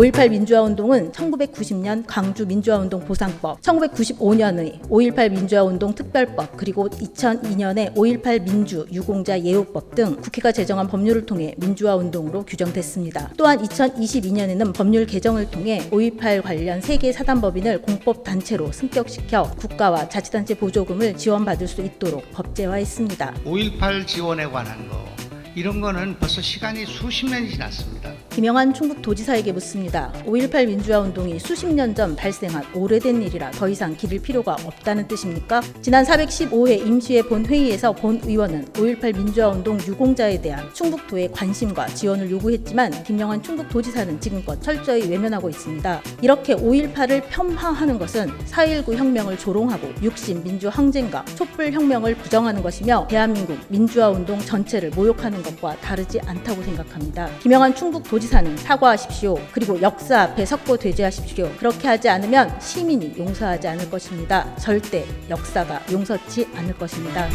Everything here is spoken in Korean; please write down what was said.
5.18 민주화운동은 1990년 광주 민주화운동 보상법, 1995년의 5.18 민주화운동 특별법, 그리고 2002년의 5.18 민주 유공자 예우법 등 국회가 제정한 법률을 통해 민주화운동으로 규정됐습니다. 또한 2022년에는 법률 개정을 통해 5.18 관련 세계 사단법인을 공법단체로 승격시켜 국가와 자치단체 보조금을 지원받을 수 있도록 법제화했습니다. 5.18 지원에 관한 거 이런 거는 벌써 시간이 수십 년이 지났습니다. 김영한 충북도지사에게 묻습니다. 5.18 민주화 운동이 수십 년 전 발생한 오래된 일이라 더 이상 기릴 필요가 없다는 뜻입니까? 지난 415회 임시회 본회의에서 본 의원은 5.18 민주화 운동 유공자에 대한 충북도의 관심과 지원을 요구했지만 김영한 충북도지사는 지금껏 철저히 외면하고 있습니다. 이렇게 5.18을 폄하하는 것은 4.19 혁명을 조롱하고 육신 민주 항쟁과 촛불 혁명을 부정하는 것이며 대한민국 민주화 운동 전체를 모욕하는 것과 다르지 않다고 생각합니다. 김영한 충북도 지사는 사과하십시오. 그리고 역사 앞에 석고 되죄하십시오. 그렇게 하지 않으면 시민이 용서하지 않을 것입니다. 절대 역사가 용서치 않을 것입니다.